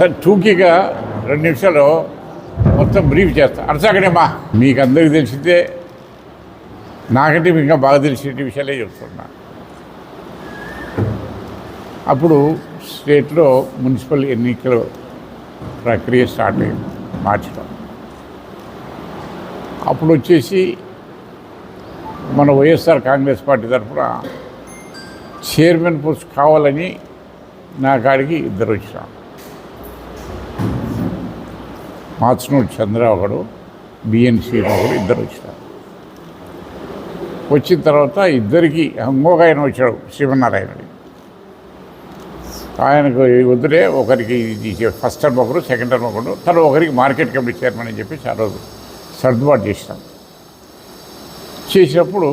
ఒకసారి టూకీగా రెండు నిమిషాలు మొత్తం బ్రీఫ్ చేస్తా. అరసాకడేమా మీకు అందరికీ తెలిసిందే నాకంటే మీకు ఇంకా బాగా తెలిసిన విషయాలే చెప్తున్నా. అప్పుడు స్టేట్లో మున్సిపల్ ఎన్నికల ప్రక్రియ స్టార్ట్ అయింది మార్చడం అప్పుడు వచ్చేసి మన వైఎస్ఆర్ కాంగ్రెస్ పార్టీ తరఫున చైర్మన్ పోస్ట్ కావాలని నా కాడికి ఇద్దరు వచ్చినాం మాత్సనూరు చంద్ర ఒకడు బిఎన్సీ ఒకడు ఇద్దరు వచ్చారు. వచ్చిన తర్వాత ఇద్దరికి ఇంకొక ఆయన వచ్చాడు శివనారాయణుడి. ఆయనకు వద్దులే ఒకరికి ఇది ఫస్ట్ టర్మ్ ఒకరు సెకండ్ టర్మ్ ఒకరు తను ఒకరికి మార్కెట్ కమిటీ చైర్మన్ అని చెప్పి ఆ రోజు సర్దుబాటు చేసినాం చేసినప్పుడు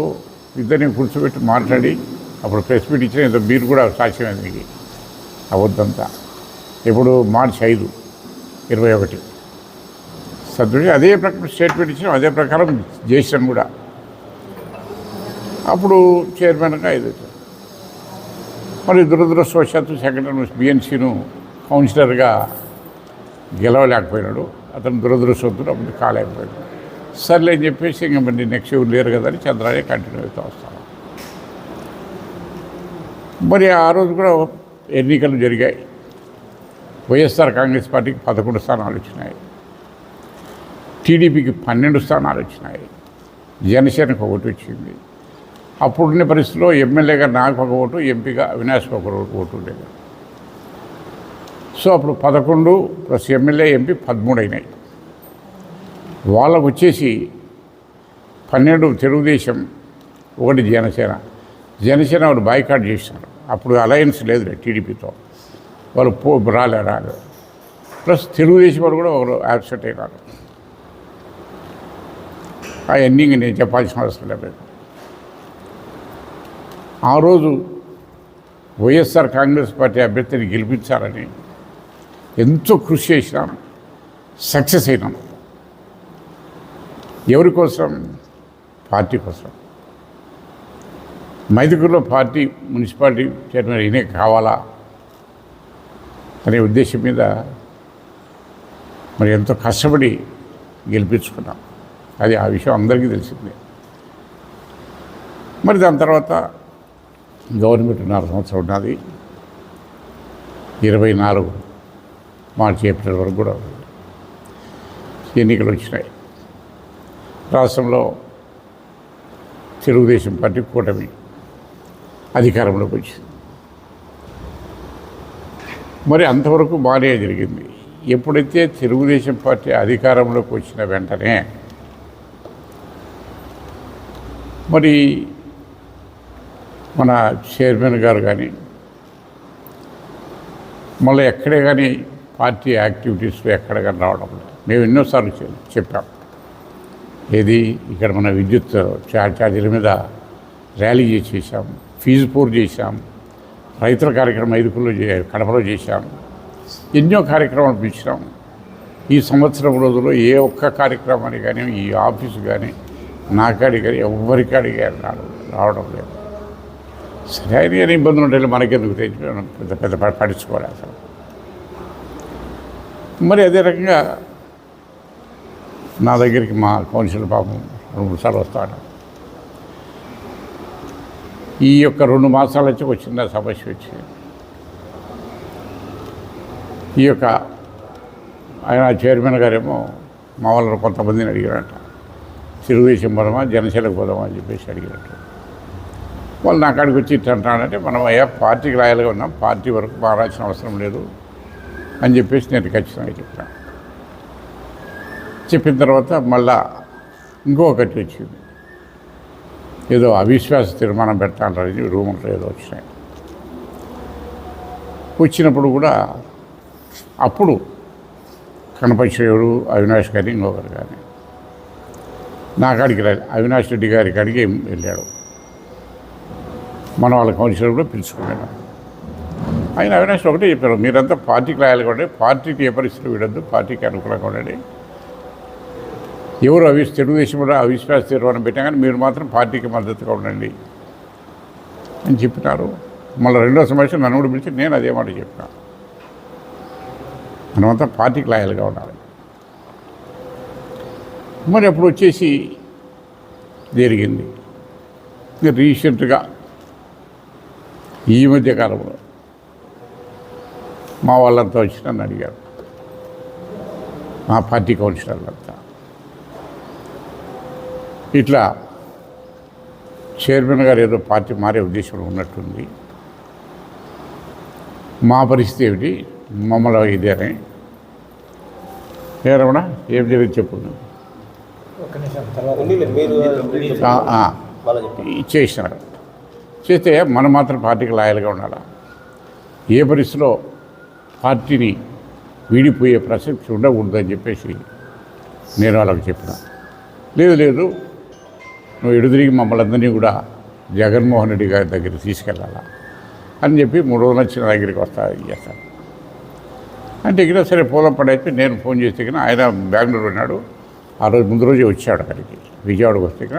ఇద్దరిని కూర్చోబెట్టి మాట్లాడి అప్పుడు ప్రెస్ మీట్ ఇచ్చిన ఏదో మీరు కూడా సాక్ష్యమైంది. మీకు అవద్దంతా ఇప్పుడు మార్చి ఐదు ఇరవై ఒకటి. సర్దుడి అదే ప్రకారం స్టేట్మెంట్ ఇచ్చినాం అదే ప్రకారం చేసాను కూడా. అప్పుడు చైర్మన్గా ఇది మరి దురదృష్టవశాత్తు సెకండ్ బిఎన్సీను కౌన్సిలర్గా గెలవలేకపోయినాడు. అతను దురదృష్టవంతుడు అప్పుడు కాలేకపోయాడు. సర్లే అని చెప్పేసి ఇంక మరి నెక్స్ట్ ఇయర్ లేరు కదా అని చంద్రాలే కంటిన్యూ అవుతూ వస్తాను. మరి ఆ రోజు కూడా ఎన్నికలు జరిగాయి. వైఎస్ఆర్ కాంగ్రెస్ పార్టీకి పదకొండు స్థానాలు వచ్చినాయి. టీడీపీకి పన్నెండు స్థానాలు వచ్చినాయి. జనసేనకు ఒకటి వచ్చింది. అప్పుడున్న పరిస్థితిలో ఎమ్మెల్యేగా నాకు ఒక ఓటు ఎంపీగా అవినాష్కి ఒక ఓటు ఉండేది. సో అప్పుడు పదకొండు ప్లస్ ఎమ్మెల్యే ఎంపీ పదమూడు అయినాయి. వాళ్ళకు వచ్చేసి పన్నెండు తెలుగుదేశం ఒకటి జనసేన. జనసేన వాళ్ళు బాయ్కాట్ చేసినారు. అప్పుడు అలయన్స్ లేదు టీడీపీతో. వాళ్ళు పో రాలే రాలేదు ప్లస్ తెలుగుదేశం వాళ్ళు కూడా ఒకరు యాబ్సెంట్ అయినారు. అవన్నీ నేను చెప్పాల్సిన అవసరం లేదు. ఆ రోజు వైఎస్ఆర్ కాంగ్రెస్ పార్టీ అభ్యర్థిని గెలిపించాలని ఎంతో కృషి చేసినాం. సక్సెస్ అయినాం. ఎవరి కోసం? పార్టీ కోసం. మైదుగురులో పార్టీ మున్సిపాలిటీ చైర్మన్ ఈయనే కావాలా అనే ఉద్దేశం మీద మరి ఎంతో కష్టపడి గెలిపించుకున్నాం. అది ఆ విషయం అందరికీ తెలిసింది. మరి దాని తర్వాత గవర్నమెంట్ నాలుగు సంవత్సరం ఉన్నది. ఇరవై నాలుగు మార్చి ఏప్రిల్ వరకు కూడా ఎన్నికలు వచ్చినాయి. రాష్ట్రంలో తెలుగుదేశం పార్టీ కూటమి అధికారంలోకి వచ్చింది. మరి అంతవరకు బాగానే జరిగింది. ఎప్పుడైతే తెలుగుదేశం పార్టీ అధికారంలోకి వచ్చిన వెంటనే మరి మన చైర్మన్ గారు కానీ మళ్ళీ ఎక్కడే కానీ పార్టీ యాక్టివిటీస్లో ఎక్కడ కానీ రావడం లేదు. మేము ఎన్నోసార్లు చెప్పాం. ఏది ఇక్కడ మన విద్యుత్ ఛార్జీల మీద ర్యాలీ చేసేసాం ఫీజు పూర్ చేశాం రైతుల కార్యక్రమం ఐదుకుల్లో చే- కడపలో చేశాం ఎన్నో కార్యక్రమాలు పిలిచినాం ఈ సంవత్సరం రోజుల్లో ఏ ఒక్క కార్యక్రమాన్ని కానీ ఈ ఆఫీసు కానీ నా కాడికి కానీ ఎవరి రావడం రావడం లేదు. సరే ఆయన ఏమైనా ఇబ్బందులు ఉంటే మనకెందుకు తెచ్చి మనం పెద్ద పెద్ద ప- పట్టించుకోవాలి అసలు. మరి అదే రకంగా నా దగ్గరికి మా కౌన్సిలర్ పాపం రెండు మూడు సార్లు వస్తాడు. ఈ యొక్క రెండు మాసాల నుంచి వచ్చింది ఆ సమస్య వచ్చి ఈ యొక్క ఆయన చైర్మన్ గారేమో మా వాళ్ళని కొంతమందిని అడిగారట. తెలుగుదేశం పోదామా జనసేనకు పోదామా అని చెప్పేసి అడిగినట్టు. వాళ్ళు నా కాడికి వచ్చి ఇట్లా అంటానంటే మనం అయ్యా పార్టీకి రాయాలిగా ఉన్నాం పార్టీ వరకు మారాల్సిన అవసరం లేదు అని చెప్పేసి నేను ఖచ్చితంగా చెప్పాను. చెప్పిన తర్వాత మళ్ళా ఇంకొకటి వచ్చింది. ఏదో అవిశ్వాస తీర్మానం పెట్టాలని రూములు ఏదో వచ్చినాయి. వచ్చినప్పుడు కూడా అప్పుడు కనపచ్చేవుడు అవినాష్ కానీ ఇంకొకరు కానీ నా కాడికి అవినాష్ రెడ్డి గారి కాడికి వెళ్ళాడు. మన వాళ్ళ కౌన్సిలర్ కూడా పిలుచుకున్నాడు. ఆయన అవినాష్ ఒకటే చెప్పారు మీరంతా పార్టీకి రాయాలి కూడా పార్టీకి ఏ పరిస్థితులు విడద్దు పార్టీకి అనుకూలంగా ఉండండి. ఎవరు అవి తెలుగుదేశంలో అవిశ్వాస తీర్మానం పెట్టాం కానీ మీరు మాత్రం పార్టీకి మద్దతుగా ఉండండి అని చెప్పినారు. మళ్ళీ రెండో సమావేశం నన్ను కూడా పిలిచి నేను అదే మాట చెప్పిన. మనమంతా పార్టీకి లాయల్గా ఉండాలి. మరి అప్పుడు వచ్చేసి జరిగింది. రీసెంట్గా ఈ మధ్య కాలంలో మా వాళ్ళంతా వచ్చి నన్ను అడిగారు. మా పార్టీ కౌన్సిలర్లంతా ఇట్లా చైర్మన్ గారు ఏదో పార్టీ మారే ఉద్దేశం ఉన్నట్టుంది. మా పరిస్థితి ఏమిటి? మమ్మల్ని ఇదేనే ఏ రమణ ఏం జరిగింది చెప్పు. చేసినారు. చేస్తే మనం మాత్రం పార్టీకి లాయల్గా ఉండాలా? ఏ పరిస్థితిలో పార్టీని వీడిపోయే ప్రసక్తి ఉండకూడదని చెప్పేసి నేను వాళ్ళకి చెప్పిన. లేదు లేదు. నువ్వు ఎడుదిరిగి మమ్మల్ని అందరినీ కూడా జగన్మోహన్ రెడ్డి గారి దగ్గరికి తీసుకెళ్ళాలా? అని చెప్పి మూడు రోజులు వచ్చిన దగ్గరికి వస్తా చేస్తాను. అంటే ఇక్కడ సరే పోలం పడైతే నేను ఫోన్ చేస్తే కన్నా ఆయన బెంగళూరు ఉన్నాడు. ఆ రోజు ముందు రోజే వచ్చాడు అక్కడికి. విజయవాడకు వస్తే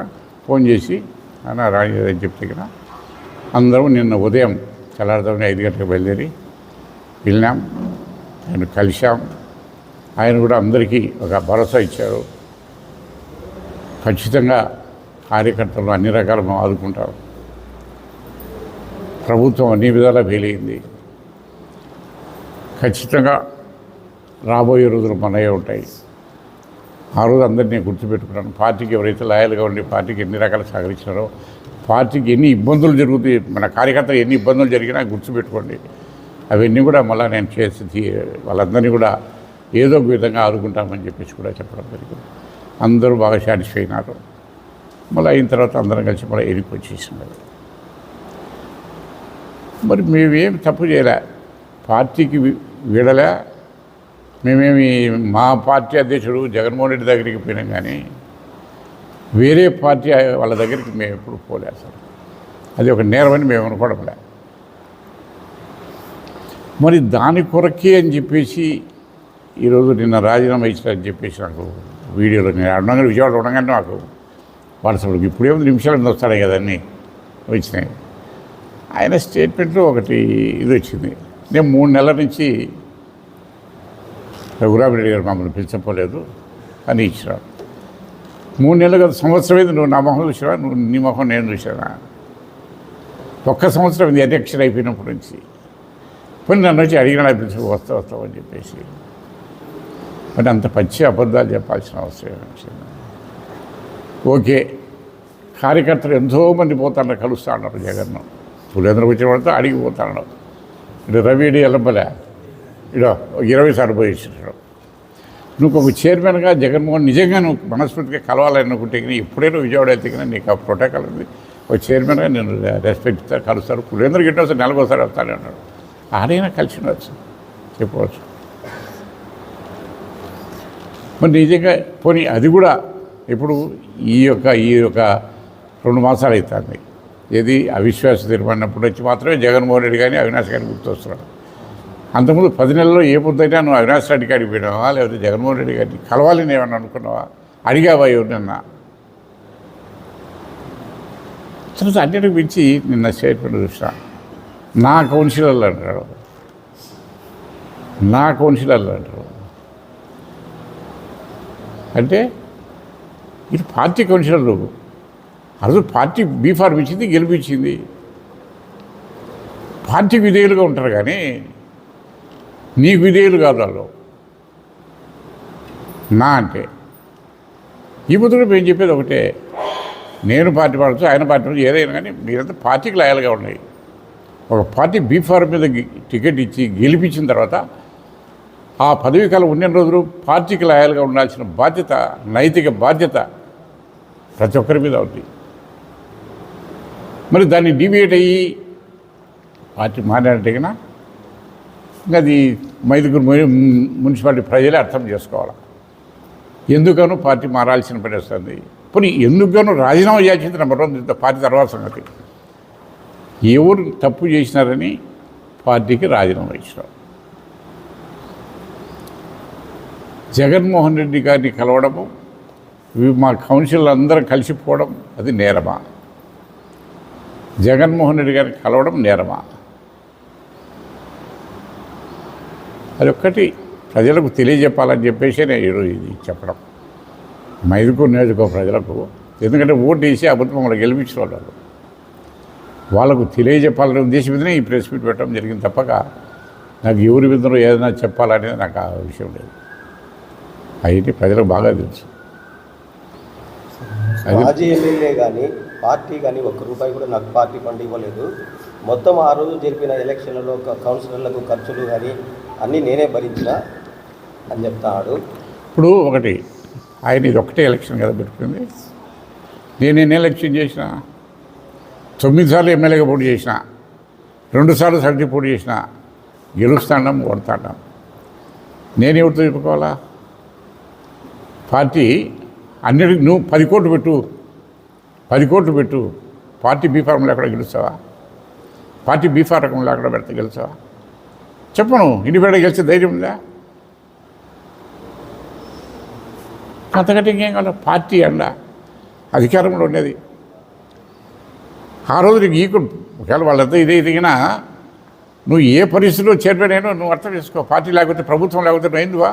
ఫోన్ చేసి అన్న రాజేదని చెప్తే అందరం నిన్న ఉదయం తెల్లారుదామని ఐదు గంటలకు బయలుదేరి వెళ్ళాం. ఆయన కలిశాం. ఆయన కూడా అందరికీ ఒక భరోసా ఇచ్చారు. ఖచ్చితంగా కార్యకర్తలు అన్ని రకాల మేము ఆదుకుంటాం. ప్రభుత్వం అన్ని విధాలా ఫెయిలైంది ఖచ్చితంగా రాబోయే రోజులు మనయే ఉంటాయి. ఆ రోజు అందరినీ నేను గుర్తుపెట్టుకున్నాను. పార్టీకి ఎవరైతే లాయల్గా ఉండి పార్టీకి ఎన్ని రకాల సహకరించారో పార్టీకి ఎన్ని ఇబ్బందులు జరుగుతాయి మన కార్యకర్తలు ఎన్ని ఇబ్బందులు జరిగినా గుర్తుపెట్టుకోండి. అవన్నీ కూడా మళ్ళీ నేను చేసి వాళ్ళందరినీ కూడా ఏదో ఒక విధంగా ఆదుకుంటామని చెప్పేసి కూడా చెప్పడం జరిగింది. అందరూ బాగా సాటిస్ఫై అయినారు. మళ్ళీ అయిన తర్వాత అందరం కలిసి మళ్ళీ ఎరికి వచ్చేసినారు మరి మేమేం తప్పు చేయలే. పార్టీకి వీడలే. మేమేమి మా పార్టీ అధ్యక్షుడు జగన్మోహన్ రెడ్డి దగ్గరికి పోయినాం కానీ వేరే పార్టీ వాళ్ళ దగ్గరికి మేము ఎప్పుడు పోలే అసలు. అది ఒక నేరమని మేము అనుకోవడంలే. మరి దాని కొరకే అని చెప్పేసి ఈరోజు నిన్న రాజీనామా ఇచ్చారని చెప్పేసి నాకు వీడియోలో నేను ఉండగానే విజయవాడ ఉండగానే నాకు వాట్సాప్కి ఇప్పుడే నిమిషాల నిమిషాలు వస్తాడు కదా అన్నీ వచ్చినాయి. ఆయన స్టేట్మెంట్లో ఒకటి ఇది వచ్చింది. నేను మూడు నెలల నుంచి రఘురామిరెడ్డి గారు మమ్మల్ని పిలిచపోలేదు అని ఇచ్చినాడు మూడు నెలలు కదా సంవత్సరం అయింది నువ్వు నా మొహం చూసావా? నువ్వు నీ మొహం నేను చూసానా? ఒక్క సంవత్సరం ఇది అధ్యక్షుడు అయిపోయినప్పటి నుంచి. పోనీ నన్ను వచ్చి అడిగినా పిలిచి వస్తా వస్తావు అని చెప్పేసి. మరి అంత పచ్చి అబద్ధాలు చెప్పాల్సిన అవసరం ఏమి ఓకే కార్యకర్తలు ఎంతోమంది పోతారు కలుస్తా ఉన్నారు జగన్ను. పులేంద్ర వచ్చిన అడిగి పోతాడు రవిడి ఎలంబలే. ఎల్లబలే ఇడో ఒక ఇరవై సార్లు పోయి నువ్వు ఒక చైర్మన్గా జగన్మోహన్ నిజంగా నువ్వు మనస్ఫూర్తిగా కలవాలనుకుంటే కానీ ఎప్పుడైనా విజయవాడ అయితే కానీ నీకు ఆ ప్రోటోకాల్ ఉంది. ఒక చైర్మన్గా నేను రెస్పెక్ట్ ఇస్తాను కలుస్తారు. పులేంద్ర గిట్ట వస్తే నెలకోసారి వస్తానే అన్నాడు. ఆడైనా కలిసి ఉండొచ్చు. చెప్పవచ్చు. మరి నిజంగా పోనీ అది కూడా ఇప్పుడు ఈ యొక్క ఈ యొక్క రెండు మాసాలు అవుతుంది. ఏది అవిశ్వాస తీర్మానప్పుడు వచ్చి మాత్రమే జగన్మోహన్ రెడ్డి కానీ అవినాష్ గారిని గుర్తొస్తున్నాడు. అంతకుముందు పది నెలల్లో ఏ పొద్దుైనా నువ్వు అవినాష్ రెడ్డి గారికి పోయినావా? లేకపోతే జగన్మోహన్ రెడ్డి గారిని కలవాలని ఏమన్నా అనుకున్నావా? అడిగావా ఎవరినన్నా? తర్వాత అన్నిటికి మించి నిన్న స్టేట్మెంట్ చూసా నా కౌన్సిలర్లు అంటాడు నా కౌన్సిలర్లు అంటారు. అంటే ఇది పార్టీ కౌన్సిలర్లు. అసలు పార్టీ బీఫార్మ్ ఇచ్చింది గెలిపించింది. పార్టీకి విధేయులుగా ఉంటారు కానీ నీకు విధేయులు కాదు వాళ్ళు. నా అంటే. ఈ బుద్ధుడు మేము చెప్పేది ఒకటే నేను పార్టీ పడచ్చు ఆయన పార్టీ పడచ్చు ఏదైనా కానీ మీరంతా పార్టీకి లాయల్గా ఉన్నాయి ఒక పార్టీ బీఫార్మ్ మీద టికెట్ ఇచ్చి గెలిపించిన తర్వాత ఆ పదవీ కాలం ఉన్న రోజులు పార్టీకి లాయల్గా ఉండాల్సిన బాధ్యత నైతిక బాధ్యత ప్రతి ఒక్కరి మీద ఉంది. మరి దాన్ని డివేట్ అయ్యి పార్టీ మారినట్టే కన్నా ఇంకా అది మైదుగురు మున్సిపాలిటీ ప్రజలే అర్థం చేసుకోవాలి. ఎందుకనో పార్టీ మారాల్సిన పని వస్తుంది. పోనీ ఎందుకనో రాజీనామా చేయాల్సింది నెంబర్ వన్ పార్టీ తర్వాత సంగతి. ఎవరు తప్పు చేసినారని పార్టీకి రాజీనామా ఇచ్చినారు. జగన్మోహన్ రెడ్డి గారిని కలవడము మా కౌన్సిల్ అందరం కలిసిపోవడం అది నేరమా? జగన్మోహన్ రెడ్డి గారిని కలవడం నేరమా? అదొక్కటి ప్రజలకు తెలియజెప్పాలని చెప్పేసి నేను ఈరోజు ఇది చెప్పడం. మైదుకూరు నేర్చుకో ప్రజలకు ఎందుకంటే ఓటు వేసి అబద్ధం మమ్మల్ని గెలిపించిన వాళ్ళు వాళ్ళకు తెలియజెప్పాలనే ఉద్దేశం మీదనే ఈ ప్రెస్ మీట్ పెట్టడం జరిగింది తప్పక. నాకు ఎవరి విధంలో ఏదైనా చెప్పాలనేది నాకు ఆ విషయం లేదు. అయితే ప్రజలకు బాగా తెలుసు. మాజీ ఎమ్మెల్యే కానీ పార్టీ కానీ ఒక్క రూపాయి కూడా నాకు పార్టీ ఫండ్ ఇవ్వలేదు. మొత్తం ఆ రోజు జరిపిన ఎలక్షన్లలో కౌన్సిలర్లకు ఖర్చులు కానీ అన్నీ నేనే భరించిన అని చెప్తాడు. ఇప్పుడు ఒకటి ఆయన ఇది ఒకటే ఎలక్షన్ కదా పెట్టుకుంది. నేను ఎన్ని ఎలక్షన్ చేసిన తొమ్మిది సార్లు ఎమ్మెల్యేగా పోటీ చేసిన రెండుసార్లు సర్ది పోటీ చేసిన గెలుస్తాడం కొడతాడం నేను ఎవరితో చెప్పుకోవాలా? పార్టీ అన్నిటికి నువ్వు పది కోట్లు పెట్టు పది కోట్లు పెట్టు. పార్టీ బీ లేకుండా ఎక్కడ గెలుస్తావా? పార్టీ బీ ఫార్ములా ఎక్కడ పెడితే గెలుస్తావా? చెప్పను. ఇండిపెండెంట్ గెలిచే ధైర్యం ఉందా? అంతకంటే ఇంకేం కావాలి? పార్టీ అండ అధికారంలో ఉండేది. ఆ రోజు నీకు ఈకు ఒకవేళ వాళ్ళంతా ఇదే ఎదిగినా నువ్వు ఏ పరిస్థితిలో చైర్మన్ నువ్వు అర్థం చేసుకో. పార్టీ లేకపోతే ప్రభుత్వం లేకపోతే నువ్వు అయిందివా?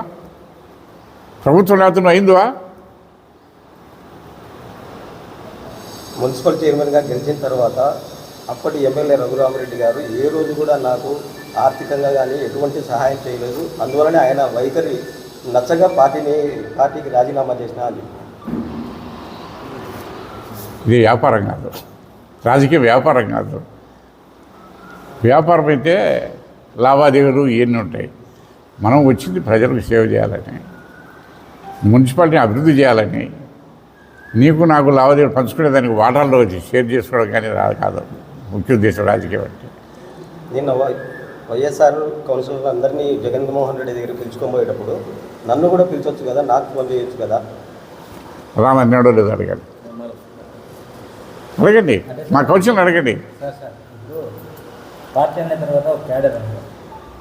ప్రభుత్వం లేకపోతే నువ్వు అయిందివా? మున్సిపల్ చైర్మన్గా గెలిచిన తర్వాత అప్పటి ఎమ్మెల్యే రఘురామరెడ్డి గారు ఏ రోజు కూడా నాకు ఆర్థికంగా కానీ ఎటువంటి సహాయం చేయలేదు. అందువలనే ఆయన వైఖరి నచ్చగా పార్టీని పార్టీకి రాజీనామా చేసిన అని. ఇది వ్యాపారం కాదు. రాజకీయ వ్యాపారం కాదు. వ్యాపారం అయితే లావాదేవీలు ఇవన్నీ ఉంటాయి. మనం వచ్చింది ప్రజలకు సేవ చేయాలని మున్సిపాలిటీని అభివృద్ధి చేయాలని నీకు నాకు లావాదేవీలు పంచుకునే దానికి వాటాల్లో వచ్చి షేర్ చేసుకోవడం కానీ రాదు కాదు. ముఖ్య ఉద్దేశం రాజకీయం అంటే. వైఎస్ఆర్ కౌన్సిలర్ అందరినీ జగన్మోహన్ రెడ్డి దగ్గర పిలుచుకోబోయేటప్పుడు నన్ను కూడా పిలిచొచ్చు కదా నాకు ఫోన్ చేయొచ్చు కదా? రామన్నాడో లేదో అడగండి. అడగండి. మా కౌన్సిల్ అడగండి. సార్ సార్ ఇప్పుడు పార్టీ అన్న తర్వాత ఒక క్యాడర్ ఉంది.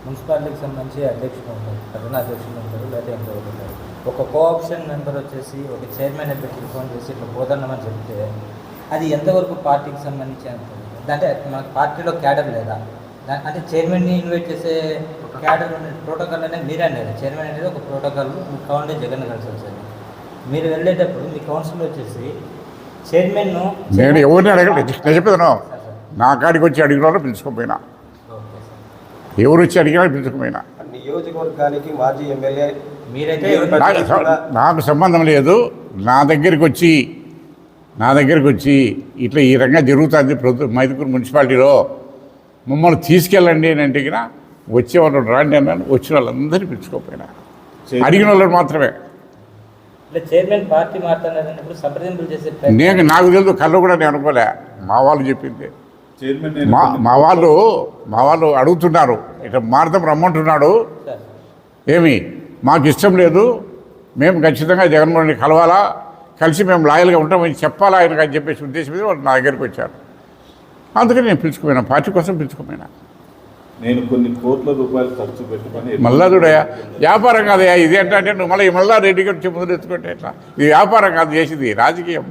మున్సిపాలిటీకి సంబంధించి అధ్యక్షుడు ఉంటారు ప్రధాన అధ్యక్షుడు ఉంటారు లేదా ఇంకొకరు ఉంటారు. ఒక కోఆప్షన్ మెంబర్ వచ్చేసి ఒక చైర్మన్ పెట్టి ఫోన్ చేసి ఇట్లా పోతున్నామని చెప్తే అది ఎంతవరకు పార్టీకి సంబంధించి అంటే మన పార్టీలో క్యాడర్ లేదా? అంటే చైర్మన్ని ఇన్వైట్ చేసే క్యాడర్ ప్రోటోకాల్ అనేది మీరే అనేది చైర్మన్ అనేది ఒక ప్రోటోకాల్ మీ కావాలంటే జగన్ కలిసి వచ్చేది మీరు వెళ్ళేటప్పుడు మీ కౌన్సిల్ వచ్చేసి చైర్మన్ను నేను ఎవరిని అడగండి నేను చెప్పేదాను. Sir sir. నా కాడికి వచ్చి అడిగిన వాళ్ళు పిలుచుకోపోయినా సార్. ఎవరు వచ్చి అడిగినా పిలుచుకుపోయినా నియోజకవర్గానికి మాజీ ఎమ్మెల్యే మీరైతే నాకు సంబంధం లేదు. నా దగ్గరికి వచ్చి నా దగ్గరికి వచ్చి ఇట్లా ఈ రంగా జరుగుతుంది. ప్రభుత్వ మైదుకూరు మున్సిపాలిటీలో మమ్మల్ని తీసుకెళ్ళండి అని అంటే వచ్చే వాళ్ళు రాండి అన్నాను. వచ్చిన వాళ్ళందరినీ పిలుచుకోపోయినా. అడిగిన వాళ్ళు మాత్రమే. చైర్మన్ పార్టీ నేను నాకు తెలియదు కళ్ళు కూడా నేను అనుకోలే. మా వాళ్ళు చెప్పింది. మా మా వాళ్ళు మా వాళ్ళు అడుగుతున్నారు. ఇట్లా మారుతాం రమ్మంటున్నాడు. ఏమి? మాకు ఇష్టం లేదు. మేము ఖచ్చితంగా జగన్మోహన్ రెడ్డి కలవాలా. కలిసి మేము లాయల్గా ఉంటామని చెప్పాలా ఆయనకు అని చెప్పేసి ఉద్దేశం మీద వాళ్ళు నా దగ్గరికి వచ్చారు. అందుకని నేను పిలుచుకుపోయినా పార్టీ కోసం పిలుచుకుపోయినా. నేను కొన్ని కోట్ల రూపాయలు ఖర్చు పెట్టుకొని మళ్ళా చూడయా వ్యాపారం కాదయా ఇది ఏంటంటే నువ్వు మళ్ళీ మళ్ళా రెడ్డి గారు చెప్పులు ఎత్తుకుంటే ఎట్లా? ఇది వ్యాపారం కాదు చేసింది రాజకీయం.